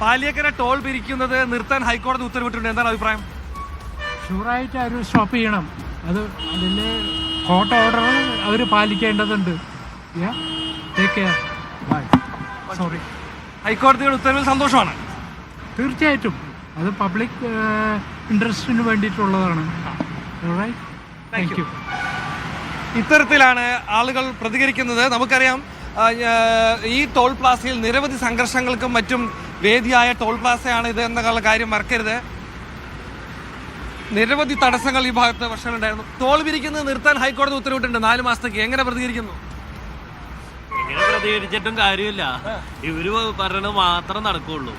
Paliyekkara toll പിരിക്കുന്നത് നിർത്താൻ ഹൈക്കോടതി ഉത്തരവിട്ടിട്ടുണ്ട്. എന്താണ് അഭിപ്രായം? ഷുവറായിട്ട് അവർ സ്റ്റോപ്പ് ചെയ്യണം. അത് അതിൽ കോർട്ട് ഓർഡർ അവർ പാലിക്കേണ്ടതുണ്ട്. ടേക്ക് കെയർ ബൈ സോറി ഹൈക്കോടതിയുടെ ഉത്തരവിൽ സന്തോഷമാണ്. തീർച്ചയായിട്ടും. അത് പബ്ലിക് ഇൻട്രസ്റ്റിന് വേണ്ടിയിട്ടുള്ളതാണ്. താങ്ക് യു ഇത്തരത്തിലാണ് ആളുകൾ പ്രതികരിക്കുന്നത്. നമുക്കറിയാം ഈ ടോൾ പ്ലാസയിൽ നിരവധി സംഘർഷങ്ങൾക്കും മറ്റും വേദിയായ ടോൾ പ്ലാസയാണ് ഇത് എന്നുള്ള കാര്യം മറക്കരുത്. നിരവധി തടസ്സങ്ങൾ ഈ ഭാഗത്ത് വർഷങ്ങളുണ്ടായിരുന്നു. ടോൾ പിരിക്കുന്നത് നിർത്താൻ ഹൈക്കോടതി ഉത്തരവിട്ടുണ്ട് നാല് മാസത്തേക്ക്. എങ്ങനെ പ്രതികരിക്കുന്നു? എങ്ങനെ പ്രതികരിച്ചിട്ടും കാര്യമില്ല. ഇവർ പറയണത് മാത്രം നടക്കുള്ളൂ.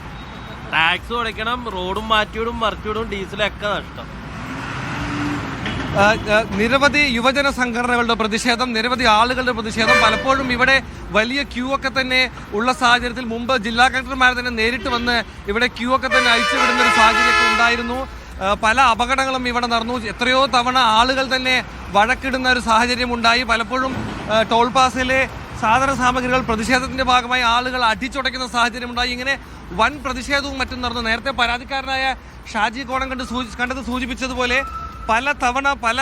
ടാക്സ് അടയ്ക്കണം റോഡും മാറ്റിവിടും മറിച്ചിടും ഡീസലൊക്കെ നഷ്ടം. നിരവധി യുവജന സംഘടനകളുടെ പ്രതിഷേധം നിരവധി ആളുകളുടെ പ്രതിഷേധം പലപ്പോഴും ഇവിടെ വലിയ ക്യൂ ഒക്കെ തന്നെ ഉള്ള സാഹചര്യത്തിൽ മുമ്പ് ജില്ലാ കളക്ടർമാർ തന്നെ നേരിട്ട് വന്ന് ഇവിടെ ക്യൂ ഒക്കെ തന്നെ അയച്ചു വിടുന്ന ഒരു സാഹചര്യമൊക്കെ ഉണ്ടായിരുന്നു. പല അപകടങ്ങളും ഇവിടെ നടന്നു. എത്രയോ തവണ ആളുകൾ തന്നെ വഴക്കിടുന്ന ഒരു സാഹചര്യം ഉണ്ടായി. പലപ്പോഴും ടോൾ പാസിലെ സാധന സാമഗ്രികൾ പ്രതിഷേധത്തിന്റെ ഭാഗമായി ആളുകൾ അടിച്ചുടയ്ക്കുന്ന സാഹചര്യം ഉണ്ടായി. ഇങ്ങനെ വൻ പ്രതിഷേധവും മറ്റും നടന്നു. നേരത്തെ പരാതിക്കാരനായ ഷാജി കോണം കണ്ട് സൂചി കണ്ടത് സൂചിപ്പിച്ചതുപോലെ പല തവണ പല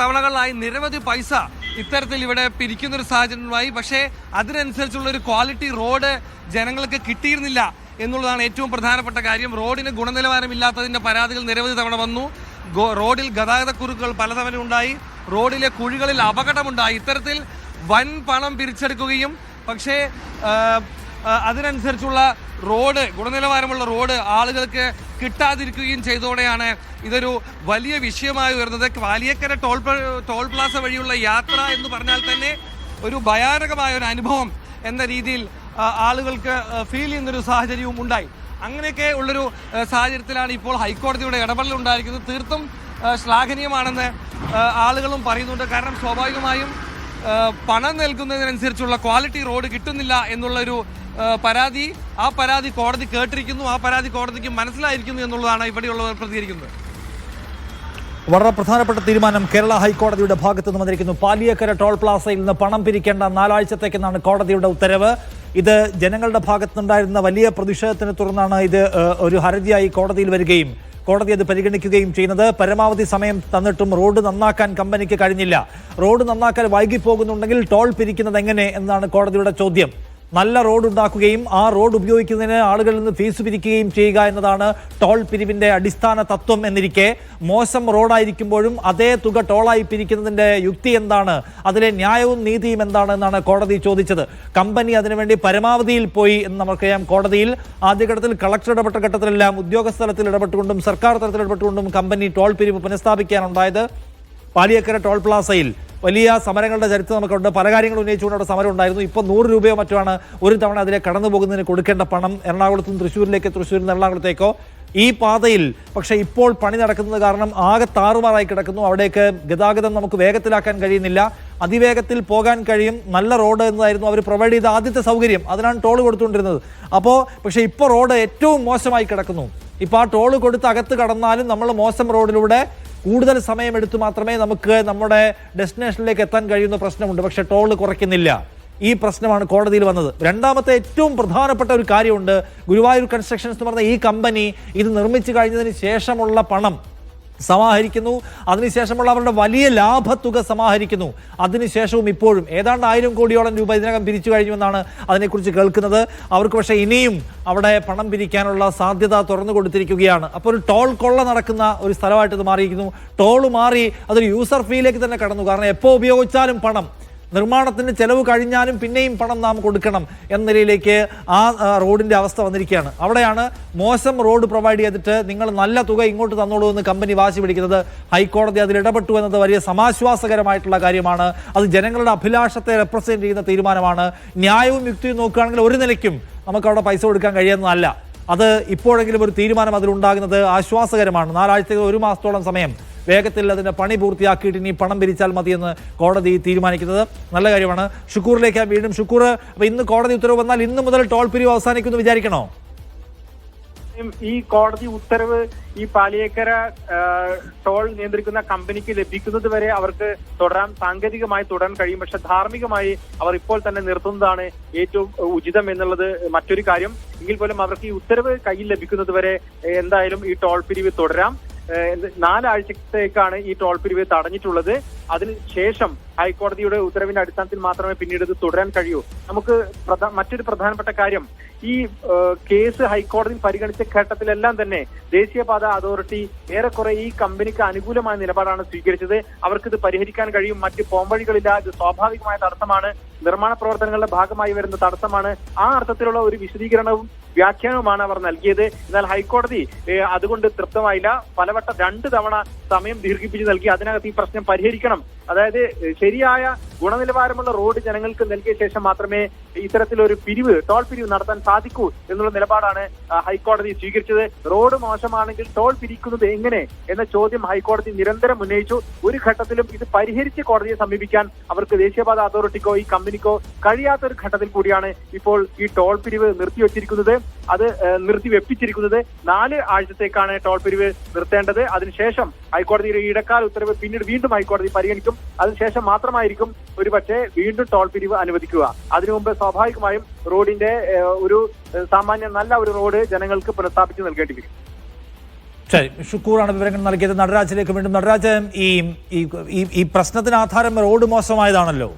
തവണകളായി നിരവധി പൈസ ഇത്തരത്തിൽ ഇവിടെ പിരിക്കുന്ന ഒരു സാഹചര്യമായി പക്ഷേ അതിനനുസരിച്ചുള്ള ഒരു ക്വാളിറ്റി റോഡ് ജനങ്ങൾക്ക് കിട്ടിയിരുന്നില്ല എന്നുള്ളതാണ് ഏറ്റവും പ്രധാനപ്പെട്ട കാര്യം. റോഡിന് ഗുണനിലവാരമില്ലാത്തതിന്റെ പരാതികൾ നിരവധി തവണ വന്നു. റോഡിൽ ഗതാഗതക്കുരുക്കുകൾ പലതവണ ഉണ്ടായി. റോഡിലെ കുഴികളിൽ അപകടമുണ്ടായി. ഇത്തരത്തിൽ വൻ പണം പിരിച്ചെടുക്കുകയും പക്ഷേ അതിനനുസരിച്ചുള്ള റോഡ് ഗുണനിലവാരമുള്ള റോഡ് ആളുകൾക്ക് കിട്ടാതിരിക്കുകയും ചെയ്തതോടെയാണ് ഇതൊരു വലിയ വിഷയമായി ഉയർന്നത്. വാലിയക്കര ടോൾ ടോൾ പ്ലാസ വഴിയുള്ള യാത്ര എന്ന് പറഞ്ഞാൽ തന്നെ ഒരു ഭയാനകമായ ഒരു അനുഭവം എന്ന രീതിയിൽ ആളുകൾക്ക് ഫീൽ ചെയ്യുന്നൊരു സാഹചര്യവും ഉണ്ടായി. അങ്ങനെയൊക്കെ ഉള്ളൊരു സാഹചര്യത്തിലാണ് ഇപ്പോൾ ഹൈക്കോടതിയുടെ ഇടപെടൽ ഉണ്ടായിരിക്കുന്നത് തീർത്തും ശ്ലാഘനീയമാണെന്ന് ആളുകളും പറയുന്നുണ്ട്. കാരണം സ്വാഭാവികമായും പണം നൽകുന്നതിനനുസരിച്ചുള്ള ക്വാളിറ്റി റോഡ് കിട്ടുന്നില്ല എന്നുള്ളൊരു പരാതി ആ പരാതി കോടതി കേട്ടിരിക്കുന്നു ആ പരാതി കോടതിക്ക് മനസ്സിലായിരിക്കുന്നു എന്നുള്ളതാണ് ഇവിടെയുള്ളവർ പ്രതികരിക്കുന്നത്. വളരെ പ്രധാനപ്പെട്ട തീരുമാനം കേരള ഹൈക്കോടതിയുടെ ഭാഗത്തു നിന്ന് വന്നിരിക്കുന്നു. പാലിയക്കര ടോൾ പ്ലാസയിൽ നിന്ന് പണം പിരിക്കേണ്ട നാലാഴ്ചത്തേക്കെന്നാണ് കോടതിയുടെ ഉത്തരവ്. ഇത് ജനങ്ങളുടെ ഭാഗത്തുനിന്നുണ്ടായിരുന്ന വലിയ പ്രതിഷേധത്തിനെ തുടർന്നാണ് ഇത് ഒരു ഹർജിയായി കോടതിയിൽ വരികയും കോടതി അത് പരിഗണിക്കുകയും ചെയ്യുന്നത്. പരമാവധി സമയം തന്നിട്ടും റോഡ് നന്നാക്കാൻ കമ്പനിക്ക് കഴിഞ്ഞില്ല. റോഡ് നന്നാക്കാൻ വൈകിപ്പോകുന്നുണ്ടെങ്കിൽ ടോൾ പിരിക്കുന്നത് എങ്ങനെ എന്നാണ് കോടതിയുടെ ചോദ്യം. നല്ല റോഡ് ഉണ്ടാക്കുകയും ആ റോഡ് ഉപയോഗിക്കുന്നതിന് ആളുകളിൽ നിന്ന് ഫീസ് പിരിക്കുകയും ചെയ്യുക എന്നതാണ് ടോൾ പിരിവിന്റെ അടിസ്ഥാന തത്വം എന്നിരിക്കെ മോശം റോഡായിരിക്കുമ്പോഴും അതേ തുക ടോളായി പിരിക്കുന്നതിന്റെ യുക്തി എന്താണ്? അതിലെ ന്യായവും നീതിയും എന്താണ് എന്നാണ് കോടതി ചോദിച്ചത്. കമ്പനി അതിനുവേണ്ടി പരമാവധിയിൽ പോയി എന്ന് നമുക്കറിയാം. കോടതിയിൽ ആദ്യഘട്ടത്തിൽ കളക്ടർ ഇടപെട്ട ഘട്ടത്തിലെല്ലാം ഉദ്യോഗസ്ഥ തലത്തിൽ ഇടപെട്ടുകൊണ്ടും സർക്കാർ തലത്തിൽ ഇടപെട്ടുകൊണ്ടും കമ്പനി ടോൾ പിരിവ് പുനഃസ്ഥാപിക്കാനുണ്ടായത് പാലിയക്കര ടോൾ പ്ലാസയിൽ. വലിയ സമരങ്ങളുടെ ചരിത്രം നമുക്കുണ്ട്. പല കാര്യങ്ങൾ ഉന്നയിച്ചുകൊണ്ട് അവിടെ സമരം ഉണ്ടായിരുന്നു. ഇപ്പോൾ നൂറ് രൂപയോ മറ്റുമാണ് ഒരു തവണ അതിലെ കടന്നു പോകുന്നതിന് കൊടുക്കേണ്ട പണം എറണാകുളത്തു നിന്ന് തൃശ്ശൂരിലേക്ക് തൃശ്ശൂരിൽ നിന്ന് എറണാകുളത്തേക്കോ? ഈ പാതയിൽ പക്ഷേ ഇപ്പോൾ പണി നടക്കുന്നത് കാരണം ആകെ താറുമാറായി കിടക്കുന്നു. അവിടേക്ക് ഗതാഗതം നമുക്ക് വേഗത്തിലാക്കാൻ കഴിയുന്നില്ല. അതിവേഗത്തിൽ പോകാൻ കഴിയും. നല്ല റോഡ് എന്നതായിരുന്നു അവർ പ്രൊവൈഡ് ചെയ്ത ആദ്യത്തെ സൗകര്യം. അതിനാണ് ടോൾ കൊടുത്തുകൊണ്ടിരുന്നത്. അപ്പോൾ പക്ഷേ ഇപ്പോൾ റോഡ് ഏറ്റവും മോശമായി കിടക്കുന്നു. ഇപ്പോൾ ആ ടോൾ കൊടുത്ത് അകത്ത് കടന്നാലും നമ്മൾ മോശം റോഡിലൂടെ കൂടുതൽ സമയമെടുത്ത് മാത്രമേ നമുക്ക് നമ്മുടെ ഡെസ്റ്റിനേഷനിലേക്ക് എത്താൻ കഴിയുന്ന പ്രശ്നമുണ്ട്. പക്ഷേ ടോൾ കുറയ്ക്കുന്നില്ല. ഈ പ്രശ്നമാണ് കോടതിയിൽ വന്നത്. രണ്ടാമത്തെ ഏറ്റവും പ്രധാനപ്പെട്ട ഒരു കാര്യമുണ്ട്. ഗുരുവായൂർ കൺസ്ട്രക്ഷൻസ് എന്ന് പറഞ്ഞ ഈ കമ്പനി ഇത് നിർമ്മിച്ചു കഴിഞ്ഞതിന് ശേഷമുള്ള പണം സമാഹരിക്കുന്നു. അതിനുശേഷമുള്ള അവരുടെ വലിയ ലാഭത്തുക സമാഹരിക്കുന്നു. അതിനുശേഷവും ഇപ്പോഴും ഏതാണ്ട് ആയിരം കോടിയോളം രൂപ ഇതിനകം പിരിച്ചു കഴിഞ്ഞുവെന്നാണ് അതിനെക്കുറിച്ച് കേൾക്കുന്നത്. അവർക്ക് പക്ഷേ ഇനിയും അവിടെ പണം പിരിക്കാനുള്ള സാധ്യത തുറന്നു കൊടുത്തിരിക്കുകയാണ്. അപ്പോൾ ഒരു ടോൾ കൊള്ള നടക്കുന്ന ഒരു സ്ഥലമായിട്ട് ഇത് മാറിയിരിക്കുന്നു. ടോൾ മാറി അതൊരു യൂസർ ഫീയിലേക്ക് തന്നെ കടന്നു. കാരണം എപ്പോൾ ഉപയോഗിച്ചാലും പണം നിർമ്മാണത്തിന് ചെലവ് കഴിഞ്ഞാലും പിന്നെയും പണം നാം കൊടുക്കണം എന്ന നിലയിലേക്ക് ആ റോഡിന്റെ അവസ്ഥ വന്നിരിക്കുകയാണ്. അവിടെയാണ് മോശം റോഡ് പ്രൊവൈഡ് ചെയ്തിട്ട് നിങ്ങൾ നല്ല തുക ഇങ്ങോട്ട് തന്നോളൂ എന്ന് കമ്പനി വാശി പിടിക്കുന്നത്. ഹൈക്കോടതി അതിൽ ഇടപെട്ടു എന്നത് വലിയ സമാശ്വാസകരമായിട്ടുള്ള കാര്യമാണ്. അത് ജനങ്ങളുടെ അഭിലാഷത്തെ റെപ്രസെന്റ് ചെയ്യുന്ന തീരുമാനമാണ്. ന്യായവും യുക്തിയും നോക്കുകയാണെങ്കിൽ ഒരു നിലയ്ക്കും നമുക്ക് അവിടെ പൈസ കൊടുക്കാൻ കഴിയുന്നതല്ല. അത് ഇപ്പോഴെങ്കിലും ഒരു തീരുമാനം അതിലുണ്ടാകുന്നത് ആശ്വാസകരമാണ്. നാലാഴ്ചകൾ ഒരു മാസത്തോളം സമയം. വേഗത്തിൽ അതിന്റെ പണി പൂർത്തിയാക്കിയിട്ട് ഇനി പണം പിരിച്ചാൽ മതിയെന്ന് കോടതി തീരുമാനിക്കുന്നത്. നല്ല കാര്യമാണ്. ഷുക്കൂറിലേക്ക് വീണ്ടും ഷുക്കൂർ. അപ്പൊ ഇന്ന് കോടതി ഉത്തരവ് വന്നാൽ ഇന്ന് മുതൽ ടോൾ പിരിവ് അവസാനിക്കുമെന്ന് വിചാരിക്കണോ? ഈ കോടതി ഉത്തരവ് ഈ പാലിയേക്കര ടോൾ നിയന്ത്രിക്കുന്ന കമ്പനിക്ക് ലഭിക്കുന്നത് വരെ അവർക്ക് തുടരാൻ സാങ്കേതികമായി തുടരാൻ കഴിയും. പക്ഷെ ധാർമ്മികമായി അവർ ഇപ്പോൾ തന്നെ നിർത്തുന്നതാണ് ഏറ്റവും ഉചിതം എന്നുള്ളത് മറ്റൊരു കാര്യം. എങ്കിൽ പോലും അവർക്ക് ഈ ഉത്തരവ് കയ്യിൽ ലഭിക്കുന്നത് വരെ എന്തായാലും ഈ ടോൾ പിരിവ് തുടരാം. നാലാഴ്ചത്തേക്കാണ് ഈ ടോൾ പിരിവ് തടഞ്ഞിട്ടുള്ളത്. അതിന് ശേഷം ഹൈക്കോടതിയുടെ ഉത്തരവിന്റെ അടിസ്ഥാനത്തിൽ മാത്രമേ പിന്നീട് ഇത് തുടരാൻ കഴിയൂ. നമുക്ക് മറ്റൊരു പ്രധാനപ്പെട്ട കാര്യം ഈ കേസ് ഹൈക്കോടതി പരിഗണിച്ച ഘട്ടത്തിലെല്ലാം തന്നെ ദേശീയപാത അതോറിറ്റി ഏറെക്കുറെ ഈ കമ്പനിക്ക് അനുകൂലമായ നിലപാടാണ് സ്വീകരിച്ചത്. അവർക്ക് ഇത് പരിഹരിക്കാൻ കഴിയും. മറ്റ് പോംവഴികളില്ല ഇത് സ്വാഭാവികമായ തടസ്സമാണ്. നിർമ്മാണ പ്രവർത്തനങ്ങളുടെ ഭാഗമായി വരുന്ന തടസ്സമാണ്. ആ അർത്ഥത്തിലുള്ള ഒരു വിശദീകരണവും വ്യാഖ്യാനവുമാണ് അവർ നൽകിയത്. എന്നാൽ ഹൈക്കോടതി അതുകൊണ്ട് തൃപ്തമായില്ല. പലവട്ടം രണ്ട് തവണ സമയം ദീർഘിപ്പിച്ച് നൽകി. അതിനകത്ത് ഈ പ്രശ്നം പരിഹരിക്കണം. അതായത് ശരിയായ ഗുണനിലവാരമുള്ള റോഡ് ജനങ്ങൾക്ക് നൽകിയ ശേഷം മാത്രമേ ഇത്തരത്തിലൊരു പിരിവ് ടോൾ പിരിവ് നടത്താൻ സാധിക്കൂ എന്നുള്ള നിലപാടാണ് ഹൈക്കോടതി സ്വീകരിച്ചത്. റോഡ് മോശമാണെങ്കിൽ ടോൾ പിരിക്കുന്നത് എങ്ങനെ എന്ന ചോദ്യം ഹൈക്കോടതി നിരന്തരം ഉന്നയിച്ചു. ഒരു ഘട്ടത്തിലും ഇത് പരിഹരിച്ച് കോടതിയെ സമീപിക്കാൻ അവർക്ക് ദേശീയപാത അതോറിറ്റിക്കോ ഈ കമ്പനിക്കോ കഴിയാത്ത ഒരു ഘട്ടത്തിൽ കൂടിയാണ് ഇപ്പോൾ ഈ ടോൾ പിരിവ് നിർത്തിവെച്ചിരിക്കുന്നത്. അത് നിർത്തിവെപ്പിച്ചിരിക്കുന്നത് നിർത്തി വെപ്പിച്ചിരിക്കുന്നത്. നാല് ആഴ്ചത്തേക്കാണ് ടോൾ പിരിവ് നിർത്തേണ്ടത്. അതിനുശേഷം ഹൈക്കോടതിയുടെ ഇടക്കാല ഉത്തരവ് പിന്നീട് വീണ്ടും ഹൈക്കോടതി പരിഗണിക്കും. അതിനുശേഷം മാത്രമായിരിക്കും ഒരുപക്ഷെ വീണ്ടും ടോൾ പിരിവ് അനുവദിക്കുക. അതിനു മുമ്പ് സ്വാഭാവികമായും റോഡിന്റെ ഒരു സാമാന്യ നല്ല ഒരു റോഡ് ജനങ്ങൾക്ക് പുനഃസ്ഥാപിച്ച് നൽകേണ്ടി വരും. ശരി ഷുക്കൂറാണ് വിവരങ്ങൾ നൽകിയത്. നടരാജിലേക്ക് വീണ്ടും നടരാജ് ഈ ഈ- പ്രശ്നത്തിന് ആധാരം റോഡ് മോശമായതാണല്ലോ.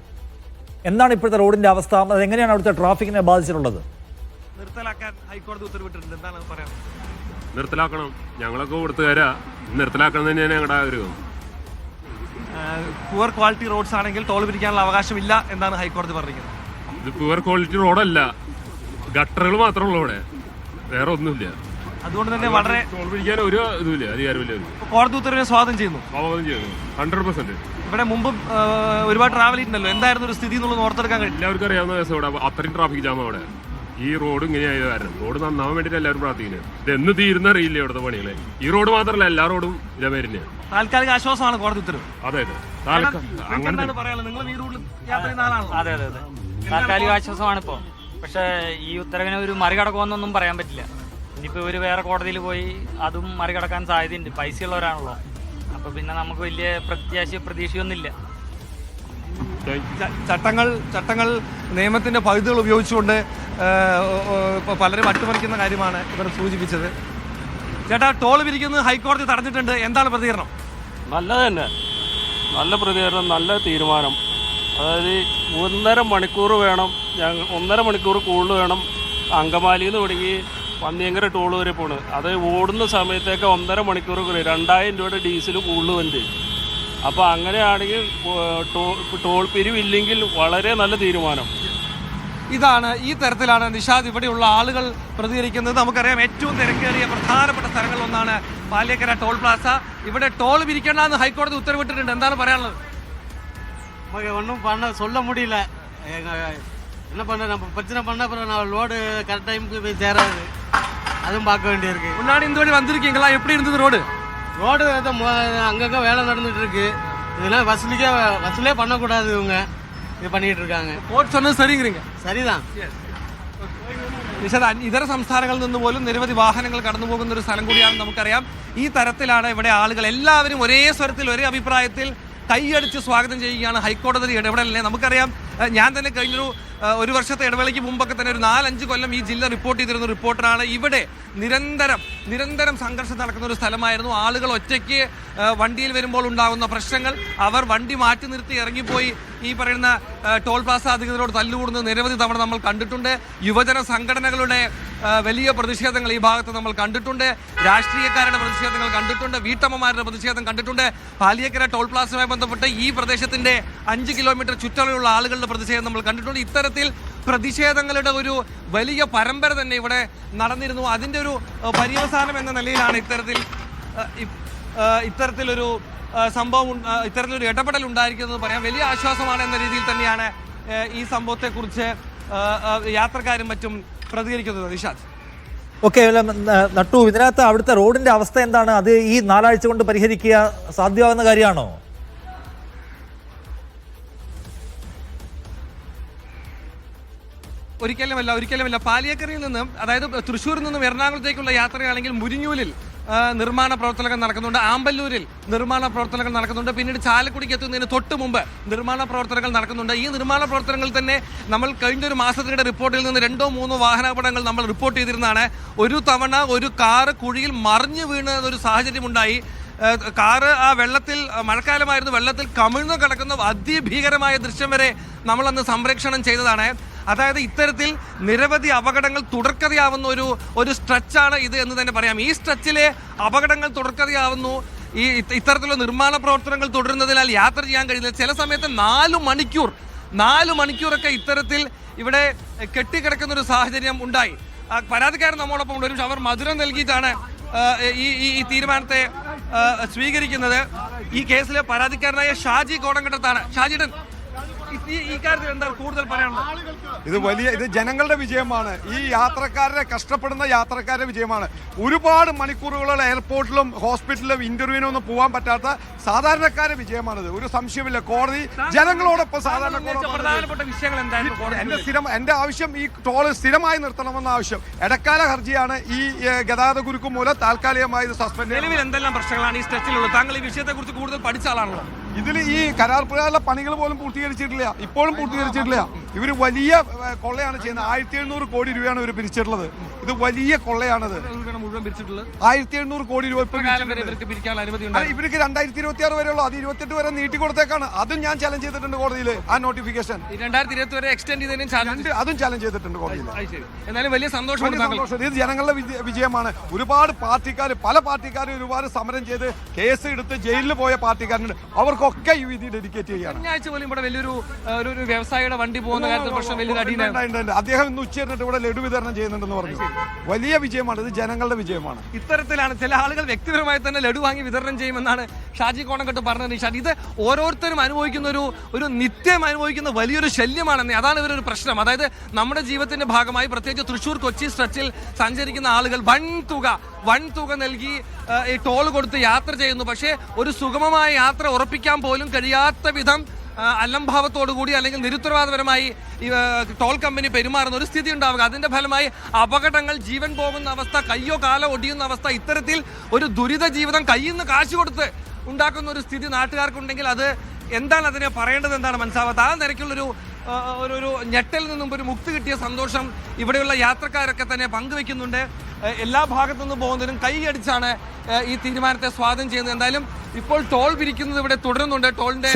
എന്താണ് ഇപ്പോഴത്തെ റോഡിന്റെ അവസ്ഥ? എങ്ങനെയാണ് അവിടുത്തെ ട്രാഫിക്കിനെ ബാധിച്ചിട്ടുള്ളത്? നിർത്തലാക്കാൻ ഹൈക്കോടതി ഉത്തരവിട്ടിട്ടുണ്ട്. എന്താണ് പറയാം നിർത്തലാക്കണം. ഞങ്ങളൊക്കെ കൊടുത്തുകാരാ. നിർത്തലാക്കണം തന്നെയാണ് ഞങ്ങളുടെ ആഗ്രഹം. പുവർ ക്വാളിറ്റി റോഡ്സ് ആണെങ്കിൽ ടോൾ പിരിക്കാനുള്ള അവകാശമില്ല എന്നാണ് ഹൈക്കോടതി പറഞ്ഞിരിക്കുന്നത്. ഇത് പുവർ ക്വാളിറ്റി റോഡല്ല ഗട്ടറുകൾ മാത്രമുള്ള ഇവിടെ. വേറെ ഒന്നുമില്ല. അതുകൊണ്ട് തന്നെ വളരെ ടോൾ പിടിക്കാൻ ഒരു ഇതുമില്ല അധികാരമില്ല. കോടതി ഉത്തരവിനെ സ്വാഗതം ചെയ്യുന്നു. സ്വാഗതം ചെയ്യുന്നു. ഹൺഡ്രഡ് പെർസെന്റ് ഇവിടെ മുമ്പ് ഒരുപാട് ട്രാവൽ ചെയ്തിട്ടുണ്ടല്ലോ. എന്തായിരുന്നു ഒരു സ്ഥിതി എന്നുള്ളത് ഓർത്തെടുക്കാൻ കഴിയും എല്ലാവർക്കും അറിയാവുന്ന കേസ് ഇവിടെ. അത്രയും ട്രാഫിക് ജാം അവിടെ. ഈ റോഡ് ഇങ്ങനെയായ കാരണം. റോഡ് നന്നാവാൻ വേണ്ടിയിട്ട് എല്ലാവരും പ്രാർത്ഥിക്കുന്നത്. ഇത് എന്ന് തീരുന്ന അറിയില്ല ഇവിടുത്തെ പണികളെ. ഈ റോഡ് മാത്രമല്ല എല്ലാ റോഡും ഇതേ തന്നെയാണ് താൽക്കാലിക ആശ്വാസമാണ് കോടതി ഉത്തരവ്. അതെ അതെ. എന്താണ് പറയാനുള്ളത്? നിങ്ങൾ ഈ റൂട്ടിൽ യാത്ര ചെയ്യുന്ന അതെ അതെ അതെ. താൽക്കാലിക ആശ്വാസമാണ് ഇപ്പോ പക്ഷേ ഈ ഉത്തരവിനെ ഒരു മറികടക്കുമെന്നൊന്നും പറയാൻ പറ്റില്ല. ഇനിയിപ്പോൾ ഇവർ വേറെ കോടതിയിൽ പോയി അതും മറികടക്കാൻ സാധ്യതയുണ്ട്. പൈസയുള്ളവരാണല്ലോ. അപ്പോൾ പിന്നെ നമുക്ക് വലിയ പ്രത്യാശ പ്രതീക്ഷയൊന്നുമില്ല. ചട്ടങ്ങൾ ചട്ടങ്ങൾ നിയമത്തിന്റെ പകുതികൾ ഉപയോഗിച്ചുകൊണ്ട് പലരും അട്ടിമറിക്കുന്ന കാര്യമാണ് ഇവർ സൂചിപ്പിച്ചത്. ചേട്ടാ ടോൾ പിരിക്കുന്നത് ഹൈക്കോടതി തടഞ്ഞിട്ടുണ്ട്. എന്താണ് പ്രതികരണം? നല്ലത് തന്നെ. നല്ല പ്രതികരണം നല്ല തീരുമാനം. അതായത് ഒന്നര മണിക്കൂർ വേണം ഞങ്ങൾ ഒന്നര മണിക്കൂർ കൂടുതൽ വേണം അങ്കമാലിയിൽ നിന്ന് തുടങ്ങി പന്നിയങ്കര ടോൾ വരെ പോണ്. അത് ഓടുന്ന സമയത്തേക്ക് ഒന്നര മണിക്കൂർ കൂടി രണ്ടായിരം രൂപയുടെ ഡീസൽ കൂടുതൽ വണ്ടി അപ്പോൾ അങ്ങനെയാണെങ്കിൽ ഏഹ്, ടോൾ പിരിവില്ലെങ്കിൽ വളരെ നല്ല തീരുമാനം. ഇതാണ് ഈ തരത്തിലാണ് നിഷാദ് ഇവിടെയുള്ള ആളുകൾ പ്രതികരിക്കുന്നത് നമുക്കറിയാം ഏറ്റവും തിരക്കേറിയ പ്രധാനപ്പെട്ട സ്ഥലങ്ങളിലൊന്നാണ് പാലിയക്കര ടോൾ പ്ലാസ ഇവിടെ ടോൾ പിരിക്കേണ്ടെന്ന് ഹൈക്കോടതി ഉത്തരവിട്ടിട്ടുണ്ട് എന്താണ് പറയാനുള്ളത് நமக்கு ஒன்றும் பண்ண சொல்ல முடியல எங்க என்ன பண்ண நம்ம பிரச்சனை பண்ண அப்புறம் நான் லோடு கரெக்ட் டைமுக்கு போய் சேராது அதுவும் பார்க்க வேண்டியிருக்கு முன்னாடி இந்த வழி வந்திருக்கீங்களா எப்படி இருந்தது ரோடு ரோடு ஏதோ மொ- அங்கங்க வேலை நடந்துட்டு இருக்கு இதெல்லாம் வசூலிக்கே வசூலே பண்ணக்கூடாது இவங்க இது பண்ணிட்டு இருக்காங்க കോർട്ട് சொன்னது சரிங்கிறீங்க சரிதான் നിഷാദ് ഇതര സംസ്ഥാനങ്ങളിൽ നിന്ന് പോലും നിരവധി വാഹനങ്ങൾ കടന്നു പോകുന്ന ഒരു സ്ഥലം കൂടിയാണ് നമുക്കറിയാം ഈ തരത്തിലാണ് ഇവിടെ ആളുകൾ എല്ലാവരും ഒരേ സ്വരത്തിൽ ഒരേ അഭിപ്രായത്തിൽ കൈയടിച്ച് സ്വാഗതം ചെയ്യുകയാണ് ഹൈക്കോടതി ഇടപെടലിനെ നമുക്കറിയാം ഏഹ് ഞാൻ തന്നെ കഴിഞ്ഞൊരു ഏഹ് ഒരു വർഷത്തെ ഇടവേളയ്ക്ക് മുമ്പൊക്കെ തന്നെ ഒരു നാലഞ്ച് കൊല്ലം ഈ ജില്ല റിപ്പോർട്ട് ചെയ്തിരുന്ന റിപ്പോർട്ടറാണ്. ഇവിടെ നിരന്തരം നിരന്തരം സംഘർഷം നടക്കുന്ന ഒരു സ്ഥലമായിരുന്നു. ആളുകൾ ഒറ്റയ്ക്ക് വണ്ടിയിൽ വരുമ്പോൾ ഉണ്ടാകുന്ന പ്രശ്നങ്ങൾ അവർ വണ്ടി മാറ്റി നിർത്തി ഇറങ്ങിപ്പോയി ഈ പറയുന്ന ടോൾ പ്ലാസ അധികൃതരോട് തല്ലുകൂടുന്ന നിരവധി തവണ നമ്മൾ കണ്ടിട്ടുണ്ട്. യുവജന സംഘടനകളുടെ വലിയ പ്രതിഷേധങ്ങൾ ഈ ഭാഗത്ത് നമ്മൾ കണ്ടിട്ടുണ്ട്. രാഷ്ട്രീയക്കാരുടെ പ്രതിഷേധങ്ങൾ കണ്ടിട്ടുണ്ട്. വീട്ടമ്മമാരുടെ പ്രതിഷേധം കണ്ടിട്ടുണ്ട്. പാലിയക്കര ടോൾ പ്ലാസയുമായി ബന്ധപ്പെട്ട് ഈ പ്രദേശത്തിന്റെ അഞ്ച് കിലോമീറ്റർ ചുറ്റളവിലുള്ള ആളുകളുടെ പ്രതിഷേധം നമ്മൾ കണ്ടിട്ടുണ്ട്. ഇത്തരത്തിൽ പ്രതിഷേധങ്ങളുടെ ഒരു വലിയ പരമ്പര തന്നെ ഇവിടെ നടന്നിരുന്നു. അതിന്റെ ഒരു പര്യവസാനം എന്ന നിലയിലാണ് ഇത്തരത്തിൽ ഇത്തരത്തിലൊരു സംഭവം ഇത്തരത്തിലൊരു ഇടപെടൽ ഉണ്ടായിരിക്കുന്നത് പറയാം. വലിയ ആശ്വാസമാണ് എന്ന രീതിയിൽ തന്നെയാണ് ഈ സംഭവത്തെക്കുറിച്ച് യാത്രക്കാരും മറ്റും പ്രതികരിക്കുന്നത്. നിഷാദ്. ഓക്കെ നട്ടു ഇതിനകത്ത് അവിടുത്തെ റോഡിന്റെ അവസ്ഥ എന്താണ്? അത് ഈ നാലാഴ്ച കൊണ്ട് പരിഹരിക്കുക സാധ്യമാകുന്ന കാര്യമാണോ? ഒരിക്കലുമല്ല ഒരിക്കലുമല്ല പാലിയക്കരയിൽ നിന്നും അതായത് തൃശ്ശൂരിൽ നിന്നും എറണാകുളത്തേക്കുള്ള യാത്രയാണെങ്കിൽ മുരിഞ്ഞൂലിൽ നിർമ്മാണ പ്രവർത്തനങ്ങൾ നടക്കുന്നുണ്ട്. ആമ്പല്ലൂരിൽ നിർമ്മാണ പ്രവർത്തനങ്ങൾ നടക്കുന്നുണ്ട്. പിന്നീട് ചാലക്കുടിക്ക് എത്തുന്നതിന് തൊട്ട് മുമ്പ് നിർമ്മാണ പ്രവർത്തനങ്ങൾ നടക്കുന്നുണ്ട്. ഈ നിർമ്മാണ പ്രവർത്തനങ്ങൾ തന്നെ നമ്മൾ കഴിഞ്ഞ ഒരു മാസത്തിനിടെ റിപ്പോർട്ടിൽ നിന്ന് രണ്ടോ മൂന്നോ വാഹനാപകടങ്ങൾ നമ്മൾ റിപ്പോർട്ട് ചെയ്തിരുന്നതാണ്. ഒരു തവണ ഒരു കാറ് കുഴിയിൽ മറിഞ്ഞു വീണ ഒരു സാഹചര്യമുണ്ടായി. കാറ് ആ വെള്ളത്തിൽ മഴക്കാലമായിരുന്നു വെള്ളത്തിൽ കമിഴ്ന്നു കിടക്കുന്ന അതിഭീകരമായ ദൃശ്യം വരെ നമ്മളന്ന് സംപ്രേക്ഷണം ചെയ്തതാണ്. അതായത് ഇത്തരത്തിൽ നിരവധി അപകടങ്ങൾ തുടർക്കഥയാവുന്ന ഒരു ഒരു സ്ട്രെച്ചാണ് ഇത് എന്ന് തന്നെ പറയാം. ഈ സ്ട്രെച്ചിലെ അപകടങ്ങൾ തുടർക്കഥയാവുന്നു. ഈ ഇത്ത- ഇത്തരത്തിലുള്ള നിർമ്മാണ പ്രവർത്തനങ്ങൾ തുടരുന്നതിനാൽ യാത്ര ചെയ്യാൻ കഴിയുന്നില്ല. ചില സമയത്ത് നാല് മണിക്കൂർ നാല് മണിക്കൂറൊക്കെ ഇത്തരത്തിൽ ഇവിടെ കെട്ടിക്കിടക്കുന്ന ഒരു സാഹചര്യം ഉണ്ടായി. പരാതിക്കാരൻ നമ്മോടൊപ്പം ഉണ്ട്. ഒരു അവർ മധുരം നൽകിയിട്ടാണ് ഈ ഈ തീരുമാനത്തെ സ്വീകരിക്കുന്നത്. ഈ കേസിലെ പരാതിക്കാരനായ ഷാജി കോടങ്കട്ടത്താണ് ഷാജിടൻ ഈ ഈ കാര്യത്തിൽ എന്താ കൂടുതൽ പറയാനുള്ളത്? ഇത് വലിയ ഇത് ജനങ്ങളുടെ വിജയമാണ്. ഈ യാത്രക്കാരുടെ കഷ്ടപ്പെടുന്ന യാത്രക്കാരുടെ വിജയമാണ്. ഒരുപാട് മണിക്കൂറുകൾ എയർപോർട്ടിലും ഹോസ്പിറ്റലിലും ഇന്റർവ്യൂവിനും ഒന്നും പോകാൻ പറ്റാത്ത സാധാരണക്കാരുടെ വിജയമാണിത്. ഒരു സംശയമില്ല കോടതി ജനങ്ങളോടൊപ്പം സാധാരണ സാധാരണക്കാരോടൊപ്പം എന്റെ? സ്ഥിരം എന്റെ ആവശ്യം ഈ ടോൾ സ്ഥിരമായി നിർത്തണമെന്ന ആവശ്യം. ഇടക്കാല ഹർജിയാണ് ഈ ഗതാഗത കുരുക്ക് മൂലം താൽക്കാലികമായി ഇത് സസ്പെൻഡ് നിലവിൽ എന്തെല്ലാം പ്രശ്നങ്ങളാണ് ഈ സ്ട്രെച്ചിലുള്ളത് താങ്കൾ ഈ വിഷയത്തെക്കുറിച്ച് കൂടുതൽ പഠിച്ച ആളാണല്ലോ. ഇതിൽ ഈ കരാർ പ്രകാരമുള്ള പണികൾ പോലും പൂർത്തീകരിച്ചിട്ടില്ല. ഇപ്പോഴും പൂർത്തീകരിച്ചിട്ടില്ല. ഇവർ വലിയ കൊള്ളയാണ് ചെയ്യുന്നത്. ആയിരത്തി എഴുന്നൂറ് കോടി രൂപയാണ് ഇവർ പിരിച്ചിട്ടുള്ളത്. ഇത് വലിയ കൊള്ളയാണത്. ആയിരത്തി എഴുന്നൂറ് കോടി രൂപ ഇവർക്ക് രണ്ടായിരത്തി ഇരുപത്തി ആറ് വരെയുള്ളൂ അത് ഇരുപത്തെട്ട് വരെ നീട്ടി കൊടുത്തേക്കാണ്. അതും ഞാൻ ചലഞ്ച് ചെയ്തിട്ടുണ്ട് കോടതിയിൽ ആ നോട്ടിഫിക്കേഷൻ രണ്ടായിരത്തി ഇരുപത്തി വരെ എക്സ്റ്റെൻഡ് ചെയ്തതിനും ചാലഞ്ച് അതും ചലഞ്ച് ചെയ്തിട്ടുണ്ട് കോടതിയിൽ എന്നാലും വലിയ സന്തോഷം. ഇത് ജനങ്ങളുടെ വിജയമാണ്. ഒരുപാട് പാർട്ടിക്കാർ പല പാർട്ടിക്കാരും ഒരുപാട് സമരം ചെയ്ത് കേസ് എടുത്ത് ജയിലിൽ പോയ പാർട്ടിക്കാരുണ്ട്. അവർക്കൊക്കെ ഈ വിധി ഡെഡിക്കേറ്റ് ചെയ്യാണ്. പോലും ഇവിടെ വലിയൊരു ഒരു വ്യവസായിയുടെ വണ്ടി പോകുന്ന കാര്യത്തിൽ പ്രശ്നം. അദ്ദേഹം ഇന്ന് ഉച്ചയിരുന്നിട്ട് ഇവിടെ ലഡു വിതരണം ചെയ്യുന്നുണ്ടെന്ന് പറഞ്ഞു വലിയ വിജയമാണ് ഇത് ജനങ്ങളുടെ വിജയമാണ് ഇത്തരത്തിലാണ് ചില ആളുകൾ വ്യക്തിപരമായി തന്നെ ലഡു വാങ്ങി വിതരണം ചെയ്യുമെന്നാണ് ഷാജി കോണക്കെട്ട് പറഞ്ഞത് ഷാജി ഇത് ഓരോരുത്തരും അനുഭവിക്കുന്ന ഒരു ഒരു നിത്യം അനുഭവിക്കുന്ന വലിയൊരു ശല്യമാണെന്ന് അതാണ് ഇവരൊരു പ്രശ്നം അതായത് നമ്മുടെ ജീവിതത്തിന്റെ ഭാഗമായി പ്രത്യേകിച്ച് തൃശ്ശൂർ കൊച്ചി സ്ട്രെച്ചിൽ സഞ്ചരിക്കുന്ന ആളുകൾ വൻ തുക വൻ തുക നൽകി ഈ ടോൾ കൊടുത്ത് യാത്ര ചെയ്യുന്നു പക്ഷേ ഒരു സുഗമമായ യാത്ര ഉറപ്പിക്കാൻ പോലും കഴിയാത്ത വിധം അലംഭാവത്തോടുകൂടി അല്ലെങ്കിൽ നിരുത്തരവാദപരമായി ടോൾ കമ്പനി പെരുമാറുന്ന ഒരു സ്ഥിതി ഉണ്ടാവുക. അതിന്റെ ഫലമായി അപകടങ്ങൾ ജീവൻ പോകുന്ന അവസ്ഥ കയ്യോ കാലോ ഒടിയുന്ന അവസ്ഥ ഇത്തരത്തിൽ ഒരു ദുരിത ജീവിതം കയ്യിൽ നിന്ന് കാശ് കൊടുത്ത് ഉണ്ടാക്കുന്ന ഒരു സ്ഥിതി നാട്ടുകാർക്കുണ്ടെങ്കിൽ അത് എന്താണ് അതിനെ പറയേണ്ടത് എന്താണ് മനസ്സിലാവാത്ത ആ നിരക്കുള്ളൊരു ഒരു ഒരു ഞെട്ടൽ നിന്നും ഒരു മുക്തി കിട്ടിയ സന്തോഷം ഇവിടെയുള്ള യാത്രക്കാരൊക്കെ തന്നെ പങ്കുവെക്കുന്നുണ്ട്. എല്ലാ ഭാഗത്തു നിന്ന് പോകുന്നതിനും കൈയടിച്ചാണ് ഈ തീരുമാനത്തെ സ്വാഗതം ചെയ്യുന്നത്. എന്തായാലും ഇപ്പോൾ ടോൾ പിരിക്കുന്നത് ഇവിടെ തുടരുന്നുണ്ട്. ടോളിന്റെ